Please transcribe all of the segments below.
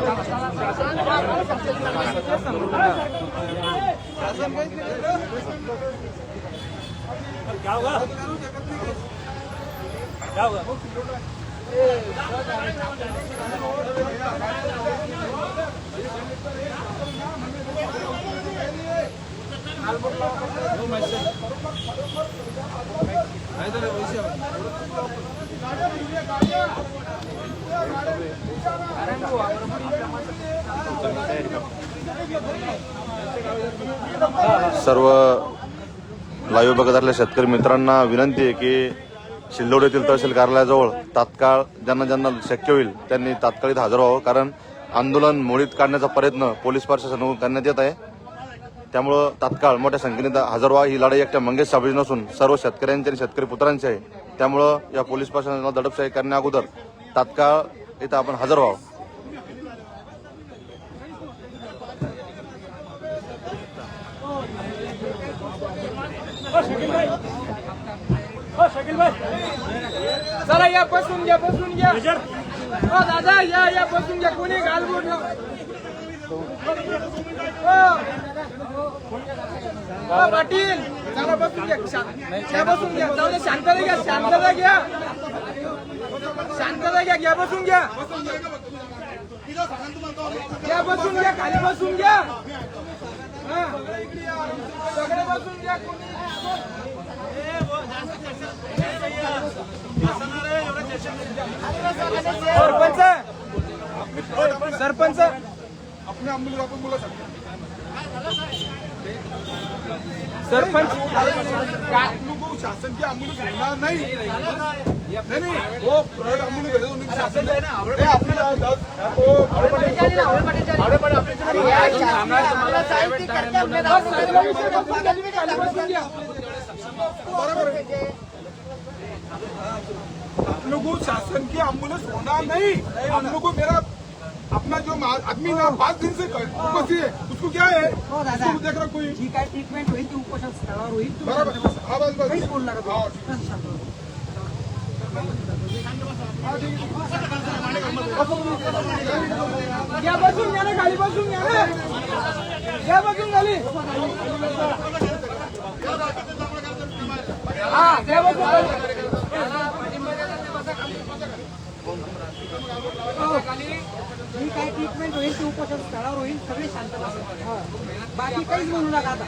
Gracias. क्या होगा क्या होगा అయితే విషయం सर्व लाईव्ह बघत असलेल्या शेतकरी मित्रांना विनंती आहे की शिल्लोड येथील तहसील कार्यालयाजवळ तात्काळ ज्यांना ज्यांना शक्य होईल त्यांनी तात्काळित हजर व्हावं. कारण आंदोलन मोडीत काढण्याचा प्रयत्न पोलीस प्रशासनाकडून करण्यात येत आहे. त्यामुळं तात्काळ मोठ्या संख्येने हजर व्हा. ही लढाई एकट्या मंगेश साबळी नसून सर्व शेतकऱ्यांची आणि शेतकरी पुत्रांची आहे. त्यामुळं या पोलीस प्रशासनाला दडपशाही करण्या अगोदर तात्काळ इथं आपण हजर व्हावं. चला या बसून घ्या बसून घ्या. हो दादा या या बसून घ्या. कोणी घाल बोट पाटील. चला बसून घ्या. बसून घ्या. जाऊ शांतता घ्या शांतता घ्या. शांतता घ्या घ्या बसून घ्या. घ्या बसून घ्या खाली बसून घ्या. सरपंच सरपंच अपने हम लोग बोला सरपंच शासन की अमूल होना नाही शासन है हम लोगों शासन की एंबुलेंस होना नहीं हम लोग को मेरा अपना जो आदमी ना पाँच दिन से उपस्थित है उसको क्या है हो. उसको देख रहा कोई जी काय ट्रीटमेंट होईल ती उपोषण स्थळावर होईल. हा या बसून घ्या ना खाली बसून घ्या ना या बसून खाली हा त्या बसून खाली. काय ट्रीटमेंट होईल ते उपोषण स्थळावर होईल सगळे शांत बसा. बाकी काहीच म्हणू नका आता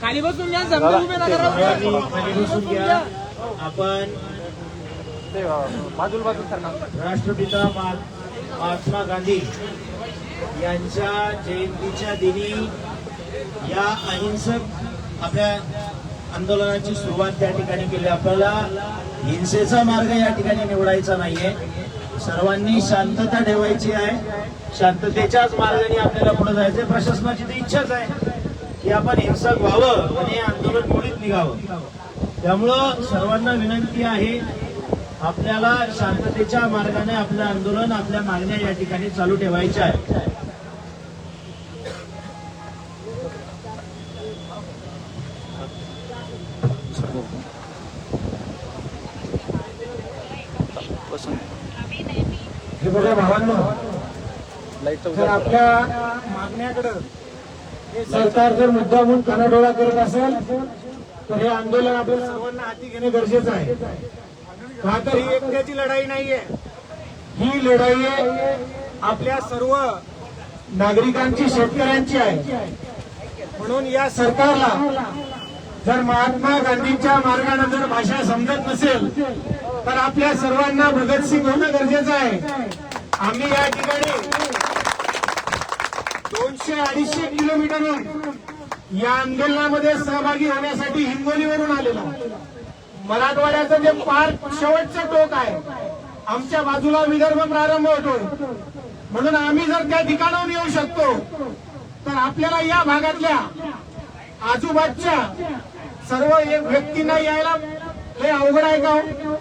खाली बसून घ्या आपण बाजूला बाजूला सरकार राष्ट्रपिता महात्मा गांधी यांच्या जयंतीच्या दिनी या अहिंसक आपल्या आंदोलनाची सुरुवात त्या ठिकाणी केली. आपल्याला हिंसेचा मार्ग या ठिकाणी निवडायचा नाहीये. सर्वांनी शांतता ठेवायची आहे. शांततेच्याच मार्गाने आपल्याला पुढे जायचंय. प्रशासनाची तर इच्छाच आहे की आपण हिंसक व्हावं आणि हे आंदोलन मोडीत निघावं. त्यामुळं सर्वांना विनंती आहे आपल्याला शांततेच्या मार्गाने आपलं आंदोलन आपल्या मागण्या या ठिकाणी चालू ठेवायच्या आहे. हे बघा भावांना तर आपल्या मागण्याकडं सरकार जर मुद्दा म्हणून कनाडोळा करत असेल तर हे आंदोलन आपल्या सर्वांना हाती घेणे गरजेचं आहे. का तर ही एकट्याची लढाई नाहीये. ही लढाई आपल्या सर्व नागरिकांची शेतकऱ्यांची आहे. म्हणून या सरकारला जर महात्मा गांधींच्या मार्गाने जर भाषा समजत नसेल तर आपल्या सर्वांना भगतसिंग होणं गरजेचं आहे. आम्ही या ठिकाणी दोनशे अडीचशे किलोमीटरहून या आंदोलनामध्ये सहभागी होण्यासाठी हिंगोलीवरून आलेलो मराठवाड्याचं जे पार शेवटचं टोक आहे आमच्या बाजूला विदर्भ प्रारंभ होतोय. म्हणून आम्ही जर त्या ठिकाणाहून येऊ शकतो तर आपल्याला या भागातल्या आजूबाजूच्या सर्व एक व्यक्तींना यायला हे अवघड आहे का ऐका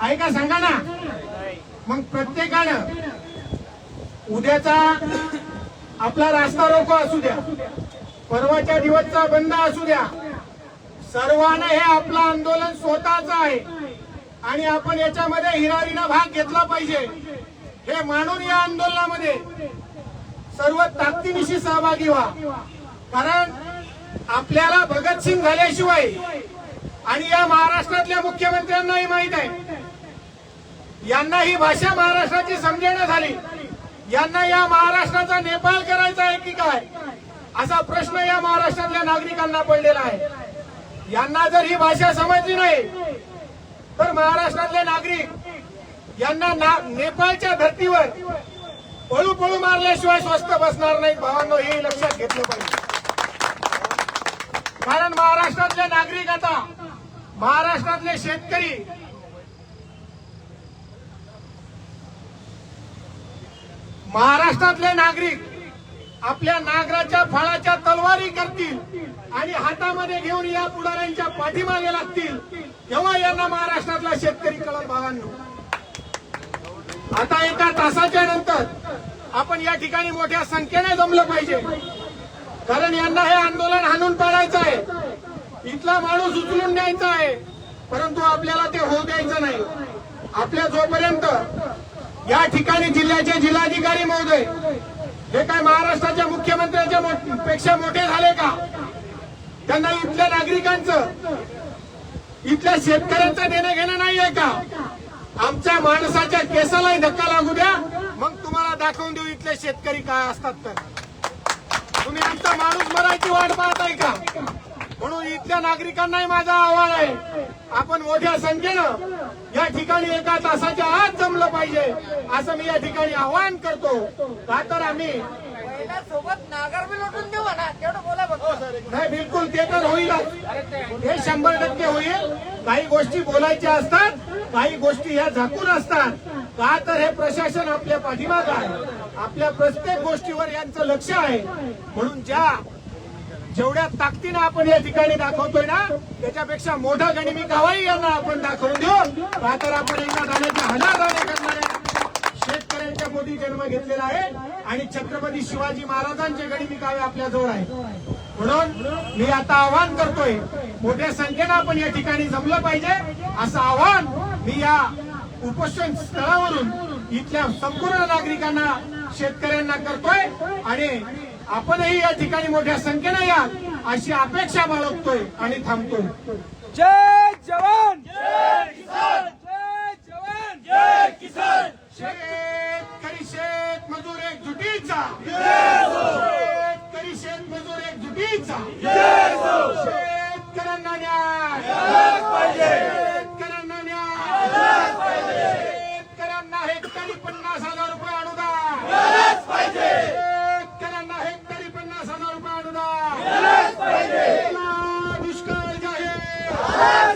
आहे का? सांगा ना. मग प्रत्येकानं उद्याचा आपला रास्ता रोको असू द्या. परवाच्या दिवसचा बंद असू द्या. सर्वांना हे आपलं आंदोलन स्वतःच आहे. आणि आपण याच्यामध्ये हिरारीनं भाग घेतला पाहिजे. हे मानून या आंदोलनामध्ये सर्व ताकदीनिशी सहभागी व्हा. कारण आपल्याला भगतसिंग झाल्याशिवाय आणि या महाराष्ट्रातल्या मुख्यमंत्र्यांनाही माहीत आहे. यांना ही भाषा महाराष्ट्राची समजेना झाली. यांना या महाराष्ट्राचा नेपाळ करायचा आहे की काय? असा प्रश्न या महाराष्ट्रातल्या नागरिकांना पडलेला आहे. यांना जर ही भाषा समजली नाही तर महाराष्ट्रातले नागरिक यांना ना- नेपाळच्या धर्तीवर पळू पळू मारल्याशिवाय स्वस्त बसणार नाही भावांनो हे लक्षात घेतलं पाहिजे. कारण महाराष्ट्रातले नागरिक आता महाराष्ट्रातले शेतकरी महाराष्ट्रातले नागरिक आपल्या नागराच्या फळाच्या तलवारी करतील आणि हातामध्ये घेऊन या पुढाऱ्यांच्या पाठीमागे लागतील. तेव्हा यांना महाराष्ट्रातला शेतकरी कळत भावांनो आता एका तासाच्या नंतर आपण या ठिकाणी मोठ्या संख्येने जमलं पाहिजे. कारण यांना हे आंदोलन हाणून पाडायचं आहे. इथला माणूस उचलून द्यायचा आहे. परंतु आपल्याला ते होऊ द्यायचं नाही. आपल्या जोपर्यंत या ठिकाणी जिल्ह्याचे जिल्हाधिकारी महोदय हे काय महाराष्ट्राच्या मुख्यमंत्र्यांच्या मो- पेक्षा मोठे झाले का? त्यांना इथल्या नागरिकांचं इथल्या शेतकऱ्यांचं देणं घेणं नाहीये का? आमच्या माणसाच्या केसालाही धक्का लागू द्या. मग तुम्हाला दाखवून देऊ इथले शेतकरी काय असतात तर. तुम्ही आमचा माणूस मराठी वाट पाहताय का? म्हणून इथल्या नागरिकांनाही माझं आव्हान आहे. आपण मोठ्या संख्येनं या ठिकाणी एका तासाच्या आत जमलं पाहिजे असं मी या ठिकाणी आवाहन करतो. का तर आम्ही सोबत नागर बी लुटून देऊ ना तेवढं बोला बघ नाही बिलकुल ते तर होईलच. हे शंभर टक्के होईल. काही गोष्टी बोलायच्या असतात काही गोष्टी ह्या झाकून असतात. का तर हे प्रशासन आपल्या पाठीमाग आहे. आपल्या प्रत्येक गोष्टीवर यांचं लक्ष आहे. म्हणून ज्या जेवढ्या ताकदीनं आपण या ठिकाणी दाखवतोय ना त्याच्यापेक्षा मोठा गणिमी गावाही यांना आपण दाखवून देऊ. का तर आपण एकदा जाण्याच्या हजार जाणे करणाऱ्या शेतकऱ्यांच्या मोठी जन्म घेतलेला आहे आणि छत्रपती शिवाजी महाराजांचे गणिमी काव्य आपल्या जवळ आहे. म्हणून मी आता आवाहन करतोय मोठ्या संख्येनं आपण या ठिकाणी जमलं पाहिजे. असं आवाहन मी या उपोषण स्थळावरून इथल्या संपूर्ण नागरिकांना शेतकऱ्यांना करतोय आणि आपणही या ठिकाणी मोठ्या संख्येने या. अशी अपेक्षा बाळगतोय आणि थांबतोय. जय जवान! शेत मजूर एक शेत मजूर एक शेतकऱ्यांना न्याय. शेतकऱ्यांना हेक्टरी पन्नास हजार रुपये आणून Amen.